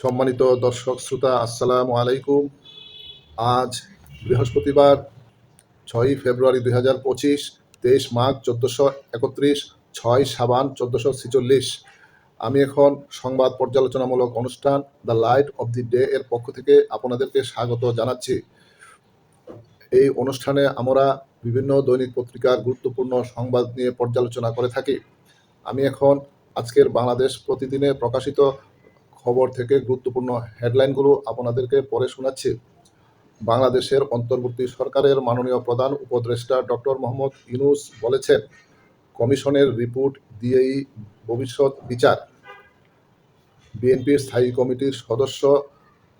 সম্মানিত দর্শক, শ্রোতা, আসসালামু আলাইকুম। আজ বৃহস্পতিবার, ছয়ই ফেব্রুয়ারি দুই হাজার পঁচিশ, তেইশ মার্চ চোদ্দোশো একত্রিশ, ছয় সাবান চোদ্দোশো ছেচল্লিশ। আমি এখন সংবাদ পর্যালোচনামূলক অনুষ্ঠান, the light of the day এর পক্ষ থেকে আপনাদেরকে স্বাগত জানাচ্ছি। এই অনুষ্ঠানে আমরা বিভিন্ন দৈনিক পত্রিকার গুরুত্বপূর্ণ সংবাদ নিয়ে পর্যালোচনা করে থাকি। আমি এখন আজকের বাংলাদেশ প্রতিদিনে প্রকাশিত খবর থেকে গুরুত্বপূর্ণ হেডলাইনগুলো আপনাদেরকে পরে শোনাচ্ছি। বাংলাদেশের অন্তর্বর্তী সরকারের মাননীয় প্রধান উপদেষ্টা ডক্টর মোহাম্মদ ইউনুস বলেছেন, কমিশনের রিপোর্ট দিয়েই ভবিষ্যৎ বিচার। বিএনপির স্থায়ী কমিটির সদস্য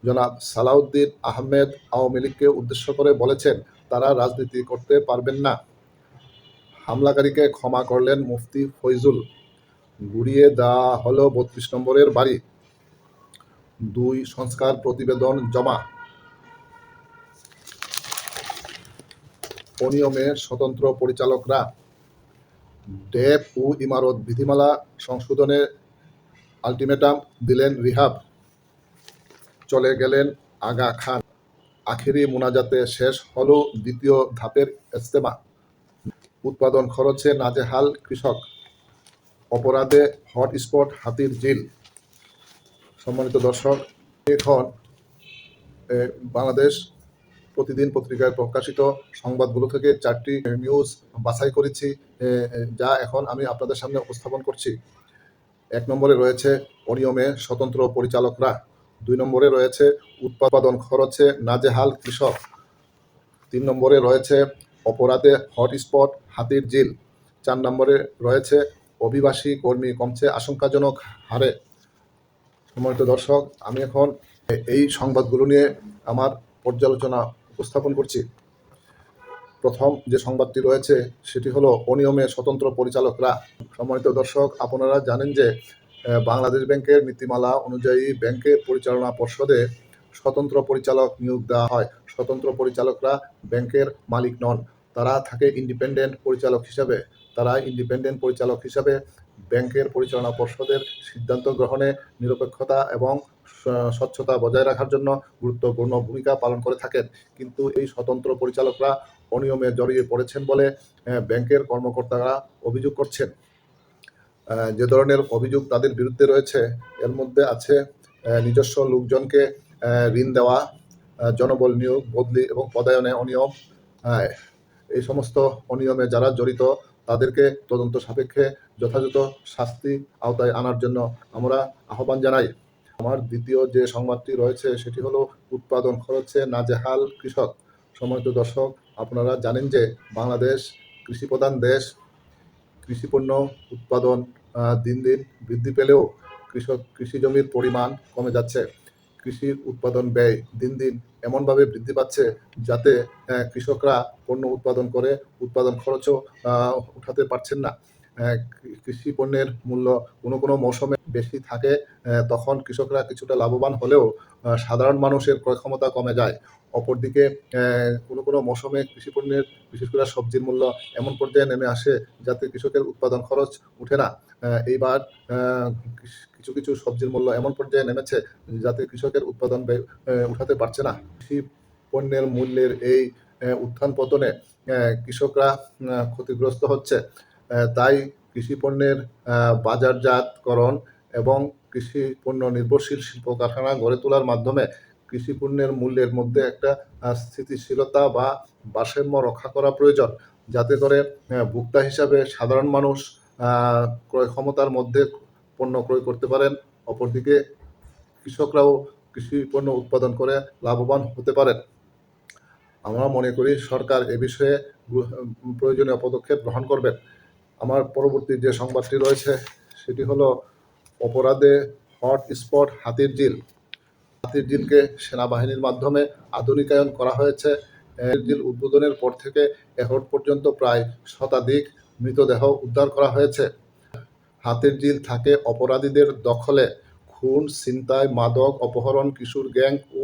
জনাব সালাউদ্দিন আহমেদ আওয়ামী লীগকে উদ্দেশ্য করে বলেছেন, তারা রাজনীতি করতে পারবেন না। হামলাকারীকে ক্ষমা করলেন মুফতি ফৈজুল। গুড়িয়ে দেওয়া হলো বত্রিশ নম্বরের বাড়ি। দুই সংস্কার প্রতিবেদন জমা। অনিয়মে স্বতন্ত্র পরিচালকরা ডেপ ও ইমারত বিধিমালা সংশোধনে আলটিমেটাম দিলেন রিহাব। চলে গেলেন আগা খান। আখেরি মোনাজাতে শেষ হলো দ্বিতীয় ধাপের ইস্তেমা উৎপাদন খরচে নাজেহাল কৃষক। অপরাধে হটস্পট হাতির জিল। সম্মানিত দর্শক এখন বাংলাদেশ প্রতিদিন পত্রিকায় প্রকাশিত সংবাদগুলো থেকে চারটি নিউজ বাছাই করেছি যা এখন আমি আপনাদের সামনে উপস্থাপন করছি। এক নম্বরে রয়েছে অনিয়মে স্বতন্ত্র পরিচালকরা, দুই নম্বরে রয়েছে উৎপাদন খরচে নাজেহাল কৃষক, তিন নম্বরে রয়েছে অপরাধে হটস্পট হাতির জিল, চার নম্বরে রয়েছে অভিবাসী কর্মী কমছে আশঙ্কাজনক হারে। সম্মানিত দর্শক, আমি এখন এই সংবাদগুলো নিয়ে আমার পর্যালোচনা উপস্থাপন করছি। প্রথম যে সংবাদটি রয়েছে, সেটি হলো অনিয়মে স্বতন্ত্র পরিচালকরা। সম্মানিত দর্শক, আপনারা জানেন যে বাংলাদেশ ব্যাংকের নীতিমালা অনুযায়ী ব্যাংকের পরিচালনা পর্ষদে স্বতন্ত্র পরিচালক নিয়োগ দেওয়া হয়। স্বতন্ত্র পরিচালকরা ব্যাংকের মালিক নন। তারা থাকে ইন্ডিপেন্ডেন্ট পরিচালক হিসাবে। তারা ইন্ডিপেন্ডেন্ট পরিচালক হিসাবে ব্যাংকের পরিচালনা পর্ষদের সিদ্ধান্ত গ্রহণে নিরপেক্ষতা এবং স্বচ্ছতা বজায় রাখার জন্য গুরুত্বপূর্ণ ভূমিকা পালন করে থাকেন। কিন্তু এই স্বতন্ত্র পরিচালকরা অনিয়মে জড়িয়ে পড়েছেন বলে ব্যাংকের কর্মকর্তারা অভিযোগ করছেন। যে ধরনের অভিযোগ তাদের বিরুদ্ধে রয়েছে, এর মধ্যে আছে নিজস্ব লোকজনকে ঋণ দেওয়া জনবল নিয়োগ, বদলি এবং পদায়নে অনিয়ম এই সমস্ত অনিয়মে যারা জড়িত তাদেরকে তদন্ত সাপেক্ষে যথাযথ শাস্তি আওতায় আনার জন্য আমরা আহ্বান জানাই। আমার দ্বিতীয় যে সংবাদটি রয়েছে, সেটি হলো উৎপাদন খরচে নাজেহাল কৃষক। সম্মানিত দর্শক, আপনারা জানেন যে বাংলাদেশ কৃষিপ্রধান দেশ। কৃষিপণ্য উৎপাদন দিন দিন বৃদ্ধি পেলেও কৃষক কৃষি জমির পরিমাণ কমে যাচ্ছে। কৃষির উৎপাদন ব্যয় দিন দিন এমনভাবে বৃদ্ধি পাচ্ছে যাতে কৃষকরা পণ্য উৎপাদন করে উৎপাদন খরচও উঠাতে পারছেন না। কৃষি পণ্যের মূল্য কোনো কোনো মৌসুমে বেশি থাকে তখন কৃষকরা কিছুটা লাভবান হলেও সাধারণ মানুষের ক্রয় ক্ষমতা কমে যায়। অপরদিকে কোনো কোনো মৌসুমে কৃষি পণ্যের বিশেষ করে সবজির মূল্য এমন পর্যায়ে নেমে আসে যাতে কৃষকের উৎপাদন খরচ উঠে না। এইবার কিছু কিছু সবজির মূল্য এমন পর্যায়ে নেমেছে যাতে কৃষকের উৎপাদন উঠাতে পারছে না। কৃষি পণ্যের মূল্যের এই উত্থান পতনে কৃষকরা ক্ষতিগ্রস্ত হচ্ছে। তাই কৃষি পণ্যের বাজারজাতকরণ এবং কৃষি পণ্য নির্ভরশীল শিল্প কারখানা গড়ে তোলার মাধ্যমে কৃষি পণ্যের মূল্যের মধ্যে একটা স্থিতিশীলতা বা ভারসাম্য রক্ষা করা প্রয়োজন। যাতে করে ভোক্তা হিসাবে সাধারণ মানুষ ক্রয় ক্ষমতার মধ্যে পণ্য ক্রয় করতে পারেন, অপরদিকে কৃষকরাও কৃষি পণ্য উৎপাদন করে লাভবান হতে পারেন। আমরা মনে করি সরকার এ বিষয়ে প্রয়োজনীয় পদক্ষেপ গ্রহণ করবেন। আমার পরবর্তী যে সংবাদটি রয়েছে, সেটি হলো অপরাধে হট স্পট হাতির জিল। হাতির জিলকে সেনাবাহিনীর মাধ্যমে আধুনিকায়ন করা হয়েছে। জিল উদ্বোধনের পর থেকে এখন পর্যন্ত প্রায় শতাধিক মৃতদেহ উদ্ধার করা হয়েছে। হাতির জিল থাকে অপরাধীদের দখলে। খুন, ছিনতাই, মাদক, অপহরণ, কিশোর গ্যাং ও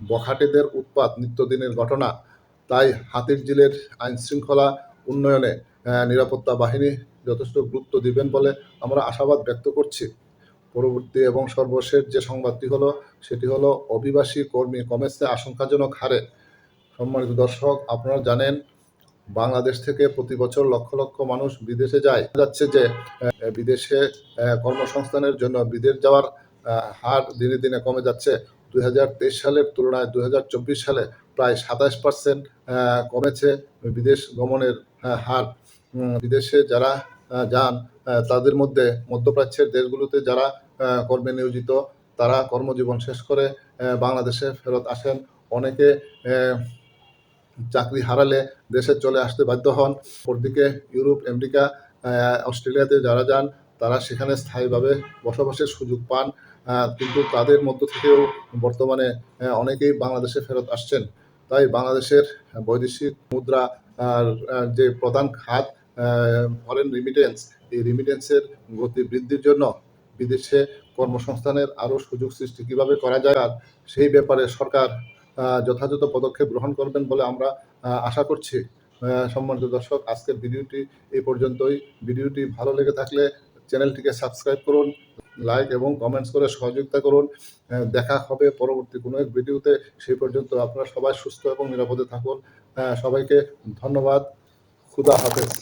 বখাটেদের উৎপাত নিত্যদিনের ঘটনা। তাই হাতির জিলের আইনশৃঙ্খলা উন্নয়নে নিরাপত্তা বাহিনী যথেষ্ট গুরুত্ব দিবেন বলে আমরা আশাবাদ ব্যক্ত করছি। পরবর্তী এবং সর্বশেষ যে সংবাদটি হলো, সেটি হলো অভিবাসী কর্মী কমেছে আশঙ্কাজনক হারে। সম্মানিত দর্শক, আপনারা জানেন, বাংলাদেশ থেকে প্রতি বছর লক্ষ লক্ষ মানুষ বিদেশে যায়। যাচ্ছে যে বিদেশে কর্মসংস্থানের জন্য বিদেশ যাওয়ার হার দিনে দিনে কমে যাচ্ছে। দুই হাজার তেইশ সালের তুলনায় দুই হাজার চব্বিশ সালে প্রায় সাতাশ পার্সেন্ট কমেছে বিদেশ গমনের হার। বিদেশে যারা যান তাদের মধ্যে মধ্যপ্রাচ্যের দেশগুলোতে যারা কর্মে নিয়োজিত, তারা কর্মজীবন শেষ করে বাংলাদেশে ফেরত আসেন। অনেকে চাকরি হারালে দেশে চলে আসতে বাধ্য হন। অপরদিকে ইউরোপ, আমেরিকা অস্ট্রেলিয়াতে যারা যান, তারা সেখানে স্থায়ীভাবে বসবাসের সুযোগ পান। কিন্তু তাদের মধ্য থেকেও বর্তমানে অনেকেই বাংলাদেশে ফেরত আসছেন। তাই বাংলাদেশের বৈদেশিক মুদ্রা যে প্রধান খাত ফরেন রিমিটেন্স এই রিমিটেন্সের গতি বৃদ্ধির জন্য বিদেশে কর্মসংস্থানের আরও সুযোগ সৃষ্টি কীভাবে করা যায় আর সেই ব্যাপারে সরকার যথাযথ পদক্ষেপ গ্রহণ করবেন বলে আমরা আশা করছি। সম্মানিত দর্শক, আজকের ভিডিওটি এই পর্যন্তই। ভিডিওটি ভালো লেগে থাকলে চ্যানেলটিকে সাবস্ক্রাইব করুন, লাইক এবং কমেন্টস করে সহযোগিতা করুন। দেখা হবে পরবর্তী কোনো এক ভিডিওতে। সেই পর্যন্ত আপনারা সবাই সুস্থ এবং নিরাপদে থাকুন। সবাইকে ধন্যবাদ। খুদা হাফেজ।